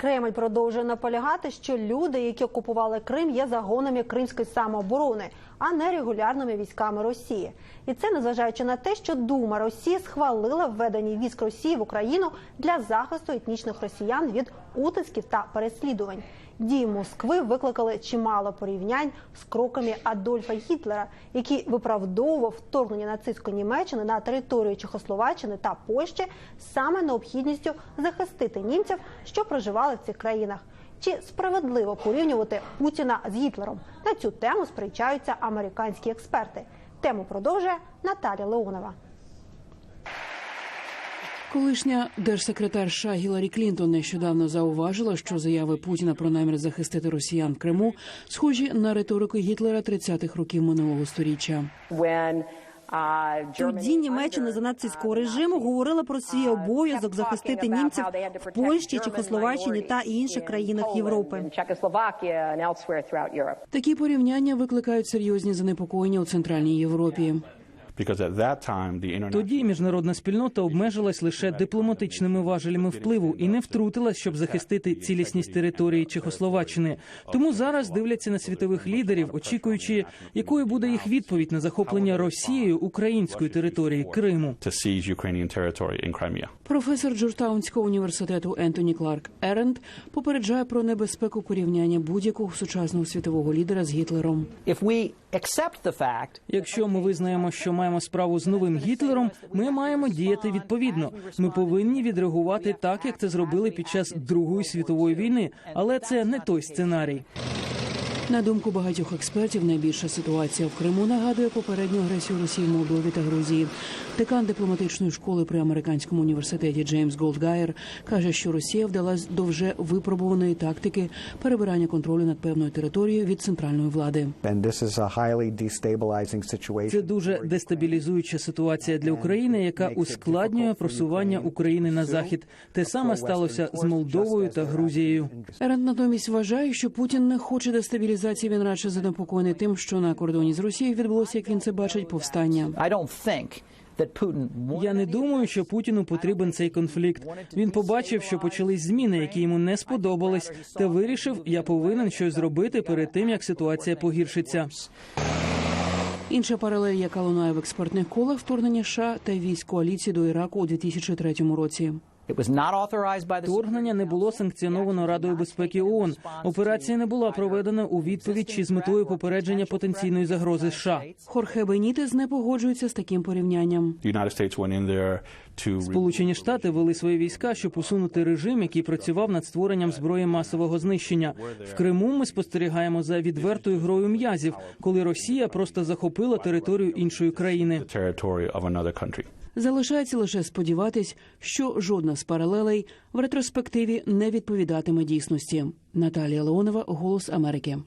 Кремль продовжує наполягати, що люди, які окупували Крим, є загонами кримської самооборони, а не регулярними військами Росії. І це незважаючи на те, що Дума Росії схвалила введення військ Росії в Україну для захисту етнічних росіян від утисків та переслідувань. Дії Москви викликали чимало порівнянь з кроками Адольфа Гітлера, який виправдовував вторгнення нацистської Німеччини на територію Чехословаччини та Польщі саме необхідністю захистити німців, що проживали в цих країнах. Чи справедливо порівнювати Путіна з Гітлером? На цю тему сперечаються американські експерти. Тему продовжує Наталя Леонова. Колишня держсекретар США Гіларі Клінтон нещодавно зауважила, що заяви Путіна про намір захистити росіян в Криму схожі на риторику Гітлера 30-х років минулого сторіччя. Тоді Німеччина за нацистського режиму говорила про свій обов'язок захистити німців в Польщі, Чехословаччині та інших країнах Європи. Такі порівняння викликають серйозні занепокоєння у центральній Європі. Тоді міжнародна спільнота обмежилась лише дипломатичними важелями впливу і не втрутилась, щоб захистити цілісність території Чехословаччини. Тому зараз дивляться на світових лідерів, очікуючи, якою буде їх відповідь на захоплення Росією української території Криму. Професор Джорджтаунського університету Ентоні Кларк Еренд попереджає про небезпеку порівняння будь-якого сучасного світового лідера з Гітлером. Якщо ми визнаємо, що маємо справу з новим Гітлером, ми маємо діяти відповідно. Ми повинні відреагувати так, як це зробили під час Другої світової війни, але це не той сценарій. На думку багатьох експертів, найбільша ситуація в Криму нагадує попередню агресію Росії в Молдові та Грузії. Декан дипломатичної школи при американському університеті Джеймс Голдгайер каже, що Росія вдалась до вже випробуваної тактики перебирання контролю над певною територією від центральної влади. Це дуже дестабілізуюча ситуація для України, яка ускладнює просування України на захід. Те саме сталося з Молдовою та Грузією. Еренд натомість вважає, що Путін не хоче дестабілізації. Він радше занепокоєний тим, що на кордоні з Росією відбулося, як він це бачить, повстання. Я не думаю, що Путіну потрібен цей конфлікт. Він побачив, що почались зміни, які йому не сподобались, та вирішив, я повинен щось зробити перед тим, як ситуація погіршиться. Інша паралель, яка лунає в експертних колах вторгнення США та військ коаліції до Іраку у 2003 році. Вторгнення не було санкціоновано Радою безпеки ООН. Операція не була проведена у відповідь чи з метою попередження потенційної загрози США. Хорхе Бенітес не погоджується з таким порівнянням. Сполучені Штати вели свої війська, щоб усунути режим, який працював над створенням зброї масового знищення. В Криму ми спостерігаємо за відвертою грою м'язів, коли Росія просто захопила територію іншої країни. Залишається лише сподіватись, що жодна з паралелей в ретроспективі не відповідатиме дійсності. Наталія Леонова, Голос Америки.